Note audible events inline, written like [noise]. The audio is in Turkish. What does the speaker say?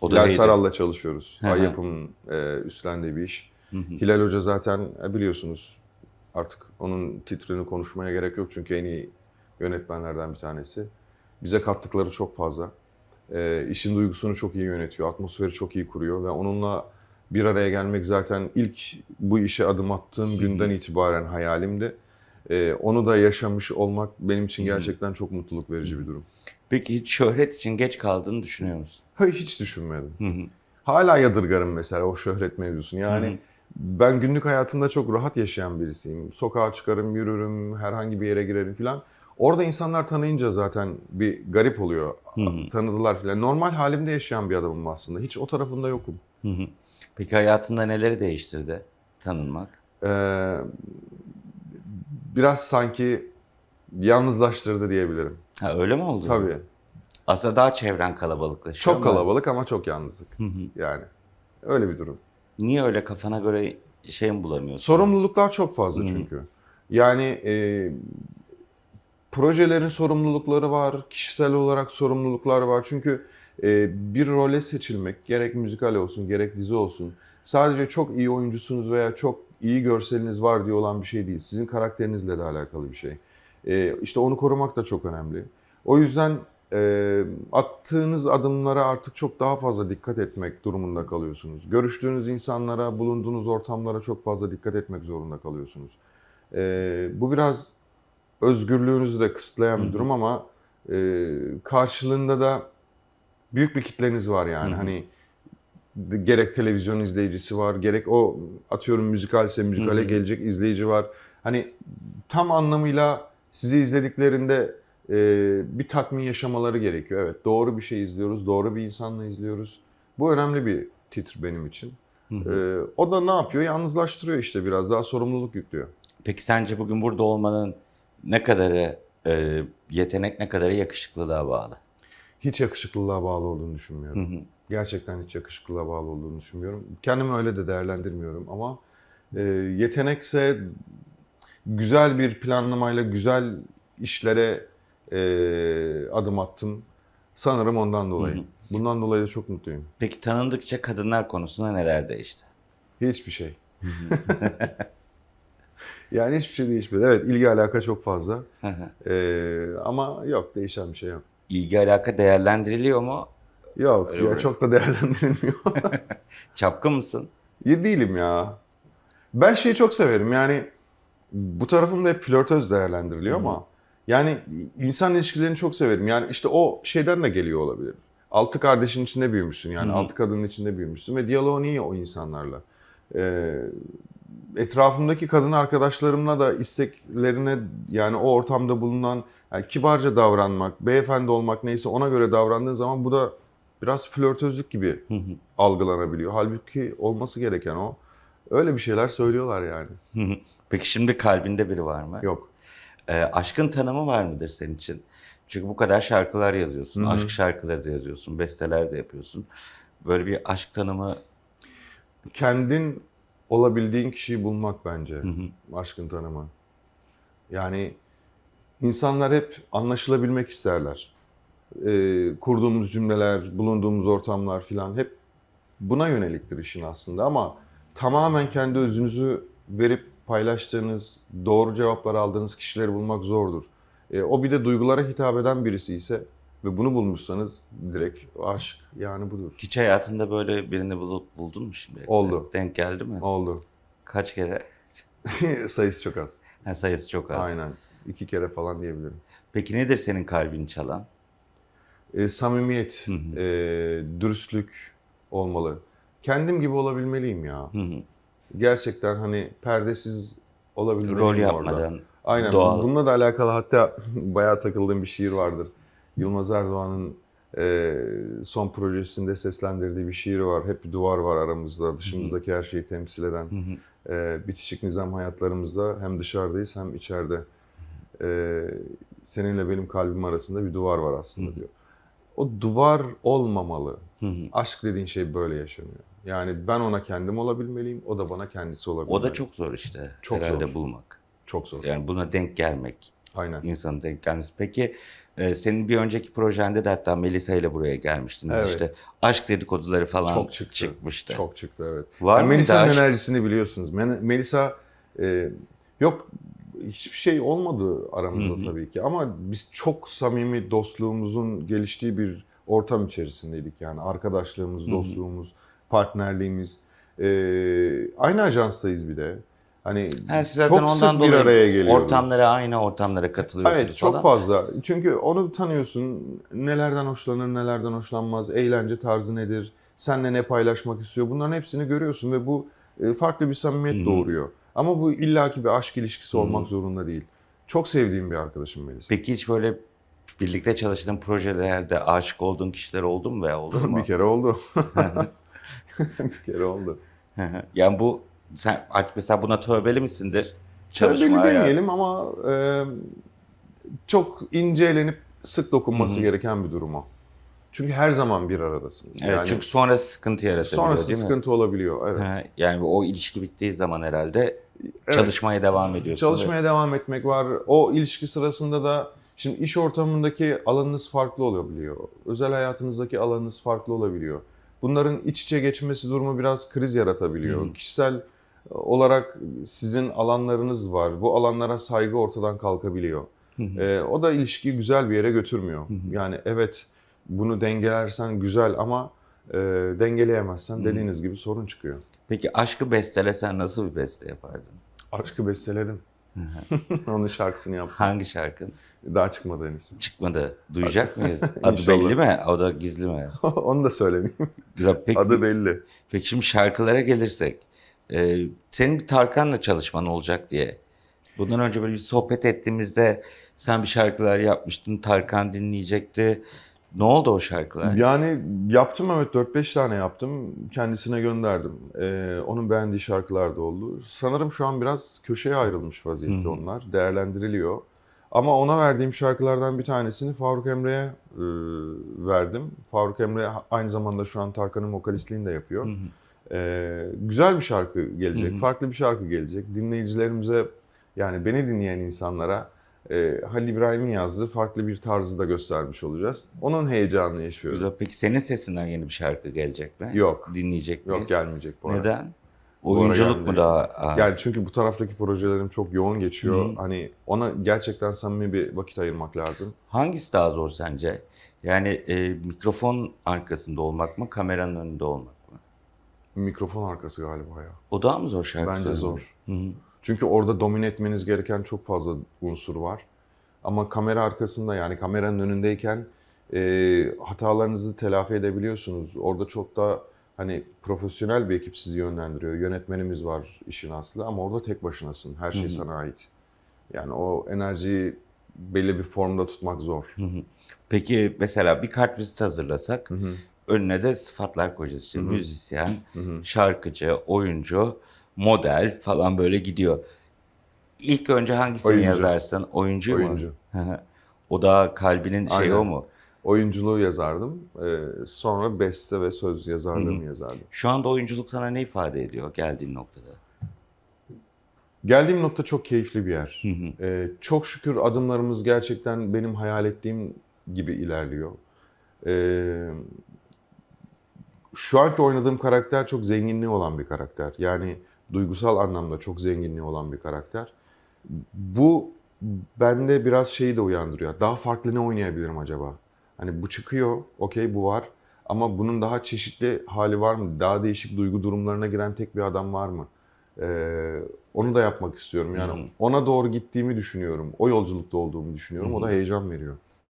O da Hilal heyecan. Saral'la çalışıyoruz. Hı hı. Ay Yapım'ın e, üstlendiği bir iş. Hı hı. Hilal Hoca zaten e, biliyorsunuz artık onun titrini konuşmaya gerek yok çünkü en iyi yönetmenlerden bir tanesi. Bize kattıkları çok fazla. E, işin duygusunu çok iyi yönetiyor, atmosferi çok iyi kuruyor ve onunla bir araya gelmek zaten ilk bu işe adım attığım günden itibaren hayalimdi. E, onu da yaşamış olmak benim için gerçekten çok mutluluk verici bir durum. Peki hiç şöhret için geç kaldığını düşünüyor musun? Hiç düşünmedim. Hı hı. Hala yadırgarım mesela o şöhret mevzusunu. Yani Hı hı. ben günlük hayatında çok rahat yaşayan birisiyim. Sokağa çıkarım, yürürüm, herhangi bir yere girerim falan. Orada insanlar tanıyınca zaten bir garip oluyor. Hı hı. Tanıdılar falan. Normal halimde yaşayan bir adamım aslında. Hiç o tarafında yokum. Hı hı. Peki hayatında neleri değiştirdi tanınmak? Ee, biraz sanki yalnızlaştırdı diyebilirim. Ha öyle mi oldu? Tabii. Aslında daha çevren kalabalıklaşıyor Çok ama- kalabalık ama çok yalnızlık. Hı hı. Yani öyle bir durum. Niye öyle kafana göre şey mi bulamıyorsun? Sorumluluklar çok fazla Hı. çünkü. Yani e, projelerin sorumlulukları var, kişisel olarak sorumluluklar var. Çünkü e, bir role seçilmek, gerek müzikal olsun, gerek dizi olsun, sadece çok iyi oyuncusunuz veya çok iyi görseliniz var diye olan bir şey değil. Sizin karakterinizle de alakalı bir şey. E, işte onu korumak da çok önemli. O yüzden e, attığınız adımlara artık çok daha fazla dikkat etmek durumunda kalıyorsunuz. Görüştüğünüz insanlara, bulunduğunuz ortamlara çok fazla dikkat etmek zorunda kalıyorsunuz. E, bu biraz özgürlüğünüzü de kısıtlayan bir durum ama e, karşılığında da büyük bir kitleniz var yani. Hı hı. Hani gerek televizyon izleyicisi var, gerek o atıyorum müzikalse müzikale Hı hı. gelecek izleyici var. Hani tam anlamıyla sizi izlediklerinde bir tatmin yaşamaları gerekiyor. Evet doğru bir şey izliyoruz, doğru bir insanla izliyoruz. Bu önemli bir titr benim için. Hı hı. E, o da ne yapıyor? Yalnızlaştırıyor işte biraz daha sorumluluk yüklüyor. Peki sence bugün burada olmanın ne kadarı e, yetenek, ne kadarı yakışıklılığa bağlı? Hiç yakışıklılığa bağlı olduğunu Hı düşünmüyorum. hı. Gerçekten hiç yakışıklılığa bağlı olduğunu düşünmüyorum. Kendimi öyle de değerlendirmiyorum ama e, yetenekse güzel bir planlamayla güzel işlere e, adım attım. Sanırım ondan dolayı. Hı hı. Bundan dolayı da çok mutluyum. Peki tanındıkça kadınlar konusunda neler değişti? Hiçbir şey. [laughs] yani hiçbir şey değişmedi. Evet ilgi alaka çok fazla. Hı hı. E, ama yok değişen bir şey yok. İlgi alaka değerlendiriliyor mu? Yok Öyle ya mi? çok da değerlendirilmiyor. [laughs] Çapkın mısın? Ya değilim ya. Ben şeyi çok severim yani bu tarafımda hep flörtöz değerlendiriliyor ama yani insan ilişkilerini çok severim. Yani işte o şeyden de geliyor olabilir. Altı kardeşin içinde büyümüşsün yani Hı altı kadının içinde büyümüşsün ve diyaloğun iyi o insanlarla. Ee, etrafımdaki kadın arkadaşlarımla da isteklerine yani o ortamda bulunan yani kibarca davranmak, beyefendi olmak neyse ona göre davrandığın zaman bu da biraz flörtözlük gibi Hı hı. algılanabiliyor. Halbuki olması gereken o. Öyle bir şeyler söylüyorlar yani. Peki şimdi kalbinde biri var mı? Yok. Ee, aşkın tanımı var mıdır senin için? Çünkü bu kadar şarkılar yazıyorsun, Hı hı. aşk şarkıları da yazıyorsun, besteler de yapıyorsun. Böyle bir aşk tanımı Kendin olabildiğin kişiyi bulmak bence Hı hı. aşkın tanımı. Yani insanlar hep anlaşılabilmek isterler. Ee, kurduğumuz cümleler, bulunduğumuz ortamlar filan hep buna yöneliktir işin aslında ama tamamen kendi özünüzü verip paylaştığınız, doğru cevaplar aldığınız kişileri bulmak zordur. Ee, o bir de duygulara hitap eden birisi ise ve bunu bulmuşsanız direkt aşk yani budur. hiç hayatında böyle birini bulup buldun mu şimdi? Oldu. Denk geldi mi? Oldu. Kaç kere? [laughs] Sayısı çok az. Ha, sayısı çok az. Aynen. İki kere falan diyebilirim. Peki nedir senin kalbini çalan? E, samimiyet, e, dürüstlük olmalı. Kendim gibi olabilmeliyim ya. Hı hı. Gerçekten hani perdesiz olabilmeliyim Rol orada. yapmadan. Aynen. doğal. Bununla da alakalı hatta [laughs] bayağı takıldığım bir şiir vardır. Yılmaz Erdoğan'ın e, son projesinde seslendirdiği bir şiir var. Hep bir duvar var aramızda. Dışımızdaki her şeyi temsil eden. E, bitişik nizam hayatlarımızda hem dışarıdayız hem içeride. E, seninle benim kalbim arasında bir duvar var aslında diyor. O duvar olmamalı. Aşk dediğin şey böyle yaşanıyor. Yani ben ona kendim olabilmeliyim, o da bana kendisi olabilmeli. O da çok zor işte Çok herhalde zor. bulmak. çok zor. Yani buna denk gelmek. Aynen. insanın denk gelmesi. Peki e, senin bir önceki projende de hatta Melisa ile buraya gelmiştiniz Evet. işte. Aşk dedikoduları falan Çok çıktı. çıkmıştı. Çok çıktı evet. Var Yani Melisa'nın enerjisini biliyorsunuz. Melisa e, yok hiçbir şey olmadı aramızda Hı hı. tabii ki ama biz çok samimi dostluğumuzun geliştiği bir ortam içerisindeydik yani arkadaşlığımız, Hı hı. Partnerliğimiz. E, aynı ajanstayız bir de. Hani Ha, siz zaten çok ondan sık bir araya geliyoruz. Ortamlara aynı ortamlara katılıyorsunuz Evet çok falan. fazla. Çünkü onu tanıyorsun. Nelerden hoşlanır, nelerden hoşlanmaz. Eğlence tarzı nedir? Seninle ne paylaşmak istiyor? Bunların hepsini görüyorsun ve bu e, farklı bir samimiyet hı. doğuruyor. Ama bu illaki bir aşk ilişkisi olmak zorunda değil. Çok sevdiğim bir arkadaşım Melis. Peki hiç böyle birlikte çalıştığın projelerde aşık olduğun kişiler oldu mu veya olur mu? [laughs] bir kere oldu. [laughs] [laughs] bir kere oldu. yani bu sen mesela buna tövbeli misindir? Hayatı. demeyelim ama e, çok ince elenip sık dokunması Hı hı. gereken bir durum o. Çünkü her zaman bir aradasınız. Evet, yani çünkü sonrası sıkıntı yaratabiliyor sonrası değil mi? sıkıntı olabiliyor. Evet. Ha, yani o ilişki bittiği zaman herhalde Evet. çalışmaya devam ediyorsun. Çalışmaya devam etmek var. O ilişki sırasında da şimdi iş ortamındaki alanınız farklı olabiliyor. Özel hayatınızdaki alanınız farklı olabiliyor. Bunların iç içe geçmesi durumu biraz kriz yaratabiliyor. Hı hı. Kişisel olarak sizin alanlarınız var. Bu alanlara saygı ortadan kalkabiliyor. Hı hı. Ee, o da ilişkiyi güzel bir yere götürmüyor. Hı hı. Yani evet bunu dengelersen güzel ama e, dengeleyemezsen Hı. dediğiniz gibi sorun çıkıyor. Peki aşkı bestelesen nasıl bir beste yapardın? Aşkı besteledim. Onun şarkısını yaptım. Hangi şarkın? Daha çıkmadı henüz. Çıkmadı. Duyacak mıyız? [laughs] Adı belli mi? O da gizli mi? [laughs] Onu da söylemeyeyim. Güzel. Peki, Adı belli. peki şimdi şarkılara gelirsek. e, senin bir Tarkan'la çalışman olacak diye. Bundan önce böyle bir sohbet ettiğimizde sen bir şarkılar yapmıştın. Tarkan dinleyecekti. Ne oldu o şarkılar? Yani yaptım evet 4-5 tane yaptım. Kendisine gönderdim. Ee, onun beğendiği şarkılar da oldu. Sanırım şu an biraz köşeye ayrılmış vaziyette Hı hı. onlar. Değerlendiriliyor. Ama ona verdiğim şarkılardan bir tanesini Faruk Emre'ye e, verdim. Faruk Emre aynı zamanda şu an Tarkan'ın vokalistliğini de yapıyor. Hı hı. Ee, güzel bir şarkı gelecek, Hı hı. farklı bir şarkı gelecek. Dinleyicilerimize yani beni dinleyen insanlara e, Halil İbrahim'in yazdığı farklı bir tarzı da göstermiş olacağız. Onun heyecanını yaşıyoruz. Güzel. Peki senin sesinden yeni bir şarkı gelecek mi? Yok. Dinleyecek miyiz? Yok gelmeyecek bu arada. Neden? Oyunculuk mu daha? Aa, Yani çünkü bu taraftaki projelerim çok yoğun geçiyor. Hı. Hani ona gerçekten samimi bir vakit ayırmak lazım. Hangisi daha zor sence? Yani e, mikrofon arkasında olmak mı, kameranın önünde olmak mı? Mikrofon arkası galiba ya. O daha mı zor şarkı Bence söylemek? zor. Hı hı. Çünkü orada domine etmeniz gereken çok fazla unsur var. Ama kamera arkasında yani kameranın önündeyken e, hatalarınızı telafi edebiliyorsunuz. Orada çok da hani profesyonel bir ekip sizi yönlendiriyor. Yönetmenimiz var işin aslı ama orada tek başınasın. Her şey Hı hı. sana ait. Yani o enerjiyi belli bir formda tutmak zor. Hı hı. Peki mesela bir kartvizit hazırlasak, Hı hı. önüne de sıfatlar koyacağız. İşte Hı hı. müzisyen, Hı hı. şarkıcı, oyuncu, model falan böyle gidiyor. İlk önce hangisini Oyuncu. yazarsın? Oyuncu, Oyuncu. [laughs] mu? O da kalbinin şeyi o mu? Oyunculuğu yazardım. Ee, sonra beste ve söz yazarlığımı yazardım. Şu anda oyunculuk sana ne ifade ediyor geldiğin noktada? Geldiğim nokta çok keyifli bir yer. Hı hı. Ee, çok şükür adımlarımız gerçekten benim hayal ettiğim gibi ilerliyor. Ee, şu anki oynadığım karakter çok zenginliği olan bir karakter. Yani duygusal anlamda çok zenginliği olan bir karakter. Bu bende biraz şeyi de uyandırıyor. Daha farklı ne oynayabilirim acaba? Hani bu çıkıyor, okey bu var. Ama bunun daha çeşitli hali var mı? Daha değişik duygu durumlarına giren tek bir adam var mı? Ee, onu da yapmak istiyorum. Yani hı. ona doğru gittiğimi düşünüyorum. O yolculukta olduğumu düşünüyorum. O da heyecan veriyor.